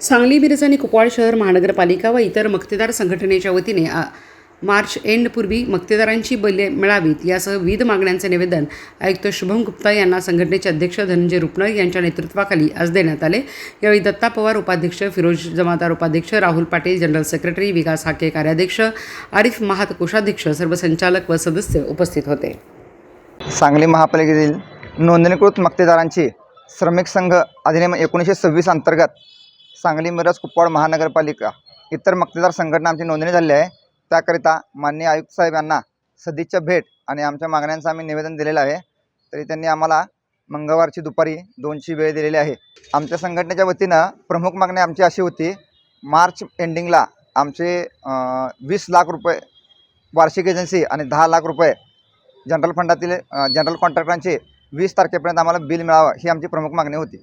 सांगली मिरज आणि कुपवाड शहर महानगरपालिका व इतर मक्तेदार संघटनेच्या वतीने मार्च एंडपूर्वी मक्तेदारांची बले मिळावीत. यासह विविध मागण्यांचे निवेदन आयुक्त शुभम गुप्ता यांना संघटनेचे अध्यक्ष धनंजय रुपनर यांच्या नेतृत्वाखाली आज देण्यात आले. यावेळी दत्ता पवार उपाध्यक्ष फिरोज जमादार उपाध्यक्ष राहुल पाटील जनरल सेक्रेटरी विकास हाके कार्याध्यक्ष आरिफ महात कोषाध्यक्ष सर्व संचालक व सदस्य उपस्थित होते. सांगली महापालिकेतील नोंदणीकृत मक्तेदारांची श्रमिक संघ अधिनियम एकोणीसशे सव्वीस अंतर्गत सांगली मिरज कुपवाड महानगरपालिका इतर मक्तेदार संघटना आमची नोंदणी झाली आहे. त्याकरिता माननीय आयुक्त साहेब यांना सदिच्छा भेट आणि आमच्या मागण्यांचं आम्ही निवेदन दिलेलं आहे. तरी त्यांनी आम्हाला मंगळवारची दुपारी दोनची वेळ दिलेली आहे. आमच्या संघटनेच्या वतीनं प्रमुख मागणी आमची अशी होती मार्च एंडिंगला आमचे वीस लाख रुपये वार्षिक एजन्सी आणि दहा लाख रुपये जनरल फंडातील जनरल कॉन्ट्रॅक्टरांचे वीस तारखेपर्यंत आम्हाला बिल मिळावं ही आमची प्रमुख मागणी होती.